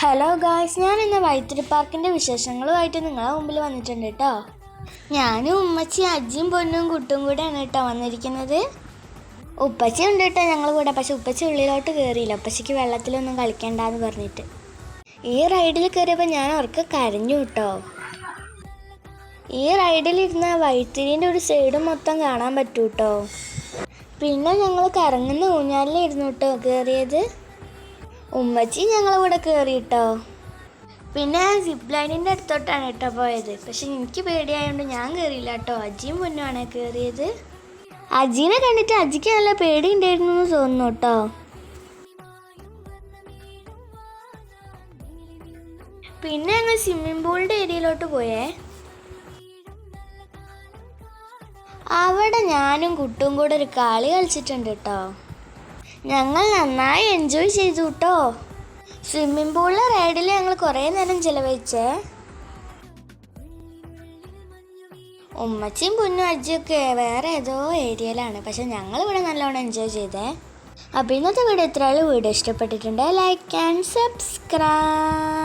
Hello guys ഞാൻ ഇന്ന് വൈത്തിരി പാർക്കിന്റെ വിശേഷങ്ങളുമായിട്ട് നിങ്ങളെ മുമ്പിൽ വന്നിട്ടുണ്ട് കേട്ടോ ഞാനും ഉമ്മച്ചി അജ്ജിയും പൊന്നും കുട്ടും കൂടെയാണ് കേട്ടോ വന്നിരിക്കുന്നത്. ഉപ്പച്ചി ഉണ്ട് കേട്ടോ ഞങ്ങൾ കൂടെ. പക്ഷെ ഉപ്പച്ചി ഉള്ളിലോട്ട് കയറിയില്ല ഉപ്പച്ചിക്ക് വെള്ളത്തിലൊന്നും കളിക്കണ്ടെന്ന് പറഞ്ഞിട്ട്. ഈ റൈഡിൽ കയറിയപ്പോൾ ഞാൻ അവർക്ക് കരഞ്ഞു കേട്ടോ ഈ റൈഡിലിരുന്ന വൈത്തിരിന്റെ ഒരു സൈഡ് മൊത്തം കാണാൻ പറ്റൂ കേട്ടോ പിന്നെ ഞങ്ങൾ കറങ്ങുന്ന ഊഞ്ഞാലിലിരുന്നു കേട്ടോ കയറിയത് ഉമ്മച്ചി ഞങ്ങളെ കൂടെ കയറിയിട്ടോ പിന്നെ സിപ്പ് ലൈനിന്റെ അടുത്തോട്ടാണ് കേട്ടോ പോയത്. പക്ഷെ എനിക്ക് പേടിയായതുകൊണ്ട് ഞാൻ കയറിയില്ല കേട്ടോ. അജിയും മുന്നാണ് കയറിയത് അജീനെ കണ്ടിട്ട് അജിക്ക് നല്ല പേടി ഉണ്ടായിരുന്നു എന്ന് തോന്നുന്നു കേട്ടോ. പിന്നെ ഞങ്ങൾ സ്വിമ്മിംഗ് പൂളിന്റെ ഏരിയയിലോട്ട് പോയേ. അവിടെ ഞാനും കുട്ടും കൂടെ ഒരു കളി കളിച്ചിട്ടുണ്ട് കേട്ടോ. ഞങ്ങൾ നന്നായി എൻജോയ് ചെയ്തു കേട്ടോ സ്വിമ്മിംഗ് പൂളിലെ റൈഡിൽ ഞങ്ങൾ കുറേ നേരം ചിലവഴിച്ചേ. ഉമ്മച്ചിയും പുന്നും അജ്ജിയൊക്കെ വേറെ ഏതോ ഏരിയയിലാണ്. പക്ഷെ ഞങ്ങൾ ഇവിടെ നല്ലോണം എൻജോയ് ചെയ്തേ. അപ്പോൾ ഇന്നത്തെ വീഡിയോ ഇത്രയും വീഡിയോ ഇഷ്ടപ്പെട്ടിട്ടുണ്ട് ലൈക്ക് ആൻഡ് സബ്സ്ക്രൈബ്